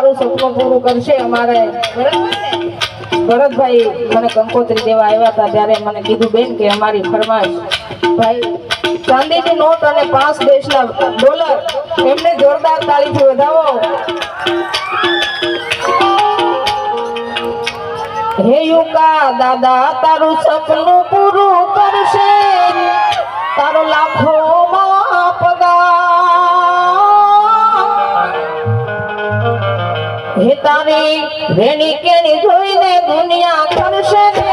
મારું સપનું પૂરું કરશે અમારે. ભરતભાઈ મને કંકોત્રી દેવા આવ્યા હતા ત્યારે મને કીધું, બેન, કે અમારી ફરમાઈશ. ભાઈ, ચાંદીની નોટ અને પાંચ દેશના ડોલર એમને જોરદાર તાળીથી વધાવો. હે યુકા, દાદા, તારું સપનું પૂરું તારી રેની કેની જોઈને દુનિયા કરશે ને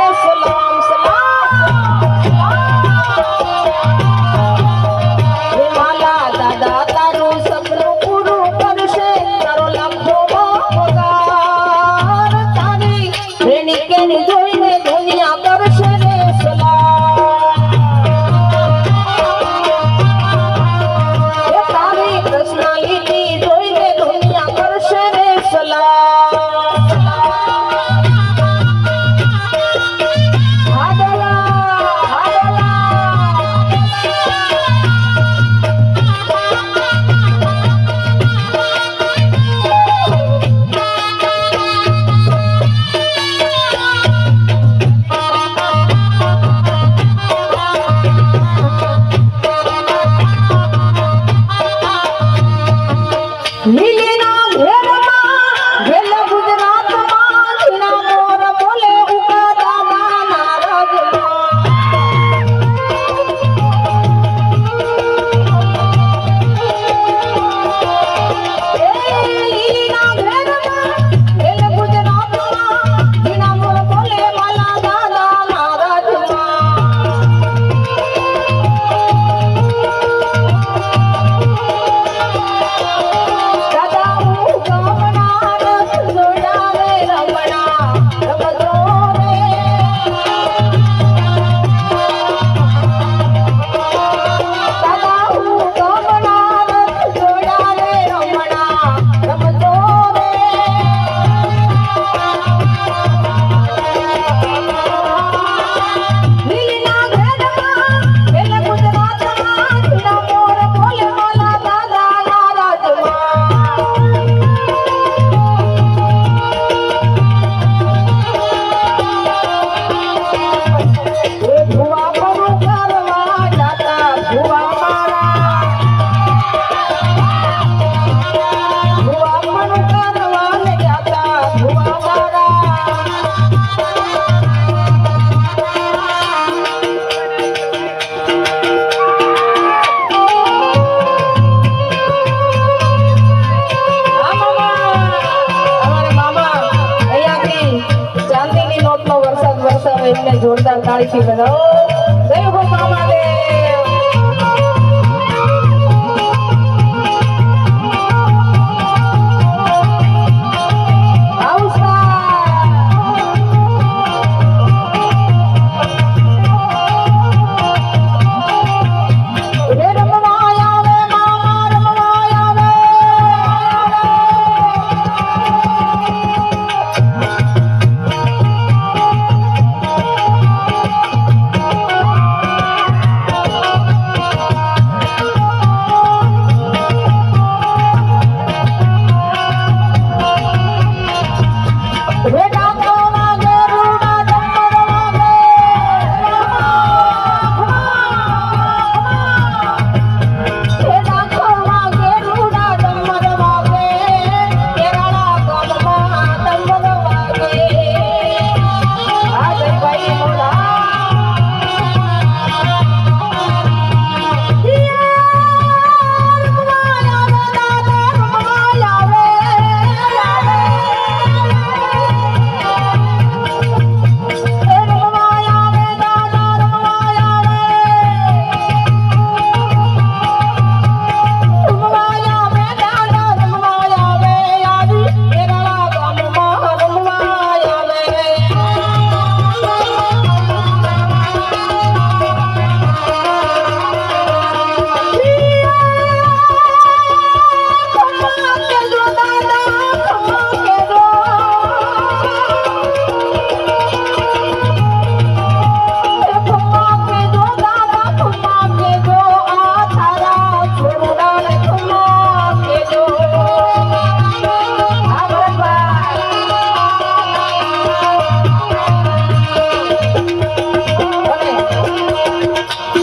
કેની એમને જોરદાર તાળીથી બનાવો જય હો માટે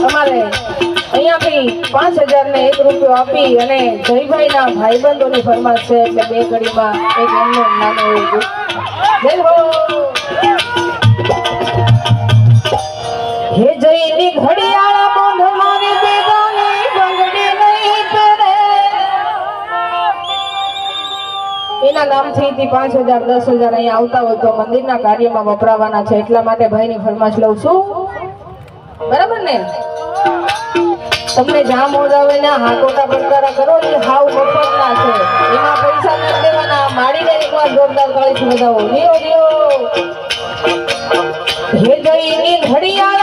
પ્રમાણે અહીંયાથી પાંચ હજાર ને એક રૂપિયો આપી અને જયભાઈ ના ભાઈબંધોની ફરમાશ છે એટલે બે ઘડીમાં એક એમનો નાનો એના નામથી પાંચ હજાર, દસ હજાર અહીંયા આવતા હોય તો મંદિરના કાર્યમાં વપરાવાના છે. એટલા માટે ભાઈની ફરમાશ લઉં છું. બરાબર ને? તમને જ્યાં મોજ આવે ને હાકોટા બંધારા કરો એ હાવ મફતના છે. એમાં પૈસા નથી દેવાના. માડીને એકવાર જોરદાર તાળીથી વધાવો લ્યો લ્યો હે જઈની ઘડિયાળા.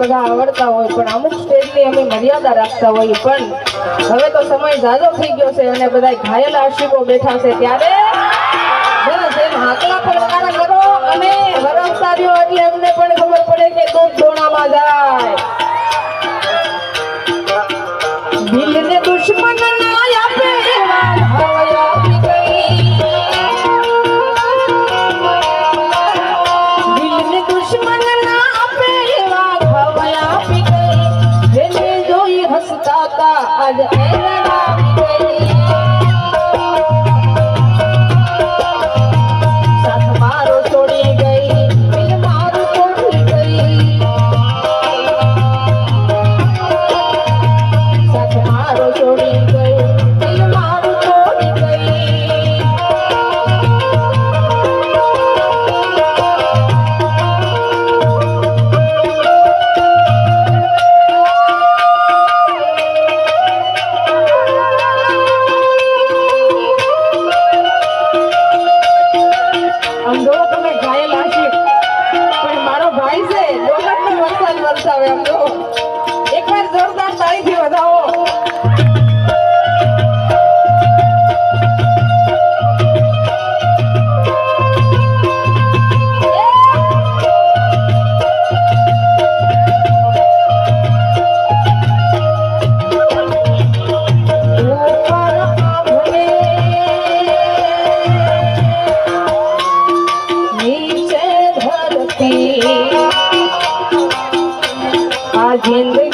બધા આવડતા હોય, પણ અમુક સ્ટેજની અમે મર્યાદા રાખતા હોઈએ, પણ હવે તો સમય ઝાઝો થઈ ગયો છે અને બધા ઘાયલ આશિકો બેઠા છે ત્યારે જેમ હાકલા પલકારા કરો એમને પણ ખબર પડે કે દૂધ ધોણામાં જાય. I've